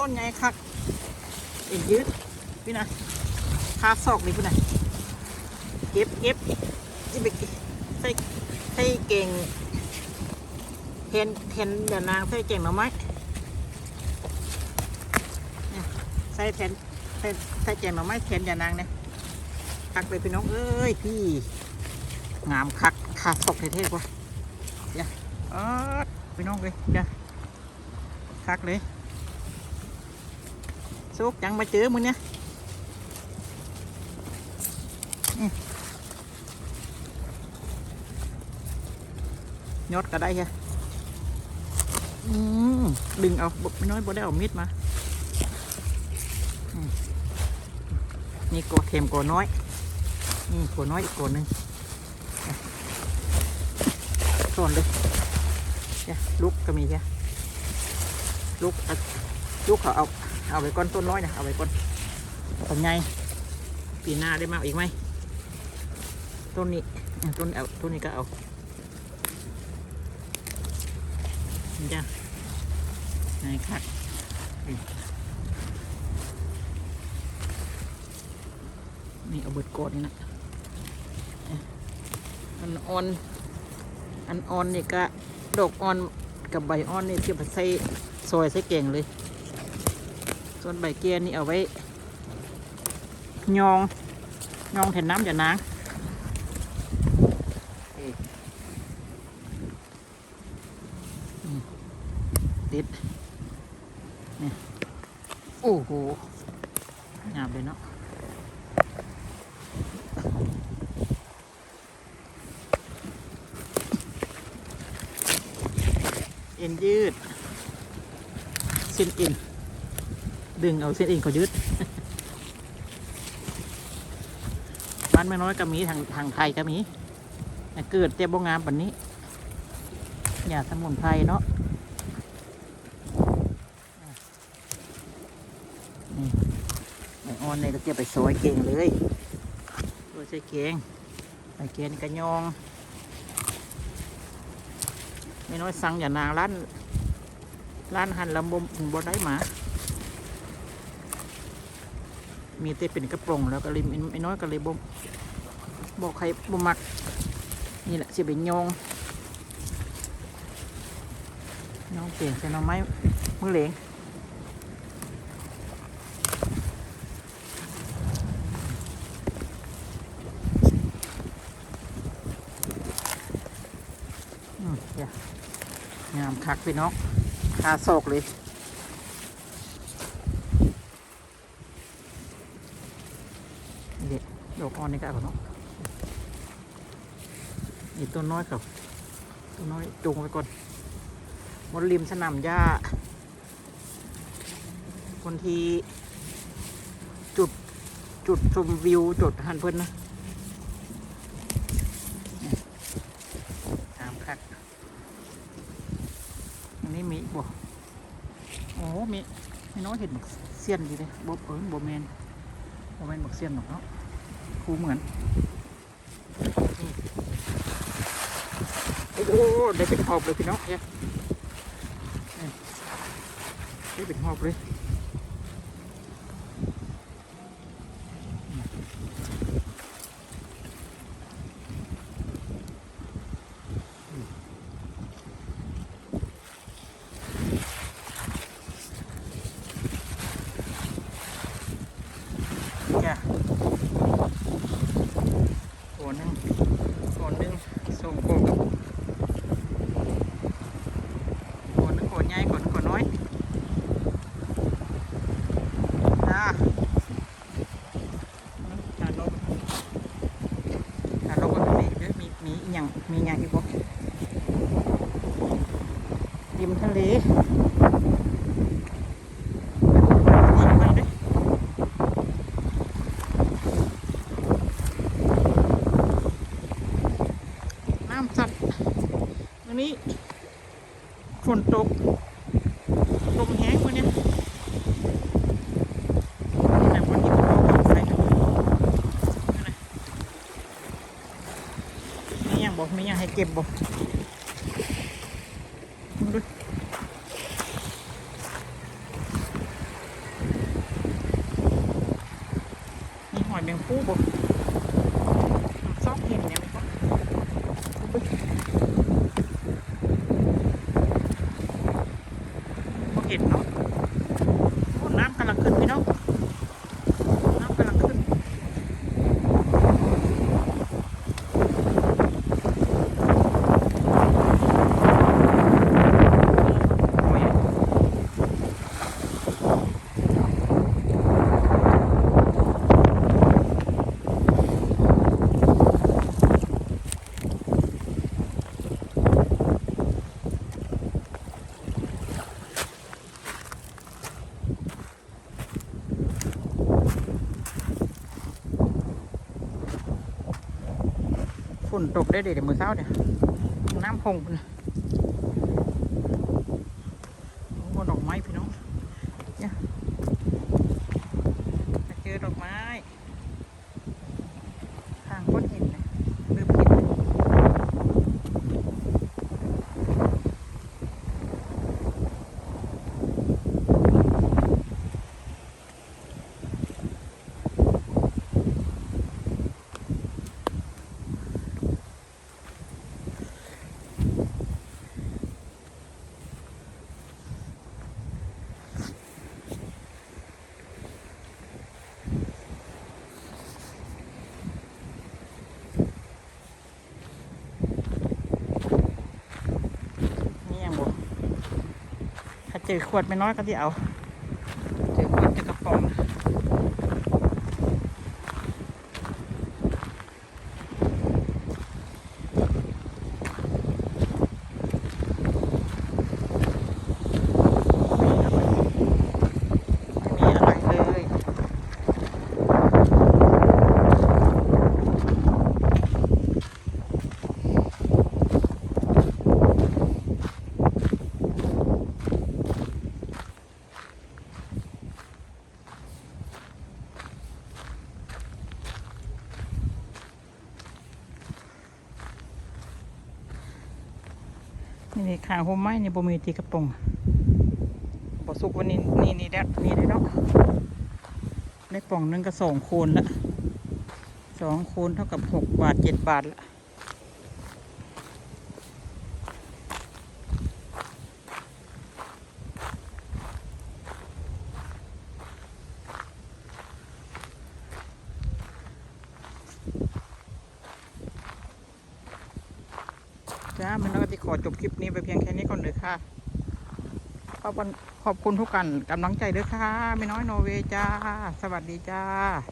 ต้นใหญ่คักเอ็นยืดพี่นะคาซอกนี่พี่นะเก็บเก็บจะไปใส่ใส่เก่งเทนเทนเดี๋ยวนางใส่เก่งหน่อไม้ใส่เทนใส่ใส่เก่งหน่อไม้เทนเดี๋ยวนางเนี่ยคักเลยพี่น้องเอ้ยพี่งามคักคาซอกเท่ๆกว่าเดี๋ยวอ๋อพี่น้องเลยเดี๋ยวคักเลย สุกยังมาเจอมึงเนี่ยยอดก็ได้ฮะอืมดึงเอาบไม่น้อยบ่ได้เอามีดมา นี่กดเทมกดน้อย นี่กดน้อยอีกกดหนึ่งส่วนเลยเนี่ยลูกก็มีแค่ลูกลูกเขาเอา เอาไปก้อนต้นน้อยนะเอาไปก้อนต้นใหญ่ปีหน้าได้มาอีกไหมต้นนี้อืมต้นเอาต้นนี้ก็เอานี่จ้ะนายคัดนี่นี่เอาเบิดโกดนี่นะอะอันอ่อนอันอ่อนนี่ก็ดอกอ่อนกับใบอ่อนนี่เทียบกับใส่ซอยใส่แกงเลย ส่วนใบเกียนี่เอาไว้ ยอง ยองแทนน้ำอย่านางติดนี่โอ้โหงามเลยเนาะเอ็นยืดเส้นเอ็น ดึงเอาเส้นเองเขายึดบ้านไม่น้อยก็มีทางทางไทยก็มีเกิดเจ็บบงงามแบบนี้อย่าสมุนไพรเนาะนี่อออนเนี่ยก็จะไปซอยเก่งเลยซอยใส่เก่งใส่เก่งกระยองไม่น้อยสั่งอย่านางร้านร้านหันลำบมบ่ได้หมา มีแต่เป็นกระโปรงแล้วก็เลยไม่น้อยก็เลยบ่บอกใครบ่มัก นี่แหละสิเป็นยองยองเปลี่ยนใส่หน่อไม้มือเหลงงามคักพี่น้องคาโศกเลย นี่เด็ กอ่อนนี่ก็เอาเนาะนี่ต้นน้อยเขาต้นน้อยจูงไว้ก่อนบนริมสนามหญ้า คนที่จุดจุดชมวิว จุดหันเพิ่อนนะตามคักอันนี้มีบ่โอ้มีไม่น้อยเห็นเสียนดีเลยบ่เอิญบ่แมนโมเมนบักเซียนหรอกเนาะ ครูเหมือนโอ้โหได้เป็นหอบเลยพี่น้องเนี่ยได้เป็นหอบเลยจ้ะตัวหนึงตัวหนึงส่งโกกับตัวหนึงตัวใหญ่กว่าหนึงตัวน้อยจ้าจานลบจานลบก็มีเด้อมีมีอหย่างมีอหย่างอีกบ่ริมทะ เลน้ำสัตว์วันนี้ฝนตกลมแห้งวันนี้แต่วันนี้ก็เอาใส่กันมีอย่างบอกมีอย่างให้เก็บบอก também um pouco ฝนตกได้เดี๋ยวมือเช้าเนี่ยน้ำพงพุ่นน่ะโอ้ดอกไม้พี่น้องเนี่ยมาเจอดอกไม้ทางก้นหินนะลืมหินนี่ยังบ่ถ้า เจอขวดไม่น้อยก็ที่เอา เจอขวดเจอกระป๋องไม่มีอะไรเลย นี่นี่ข้างโฮมไม้นี่บ่มีตีกระป๋องบ่สุกวันนี้นี่นี่แดดนี่ได้เนาะได้ป่องหนึงก็สองโคนละสองโคนเท่ากับหกบาทเจ็ดบาทละ จ้ามันก็จะขอจบคลิปนี้ไปเพียงแค่นี้ก่อนเลยค่ะ ขอบคุณขอบคุณทุกกันกำลังใจด้วยค่ะไม่น้อยโนเวจ้า สวัสดีจ้า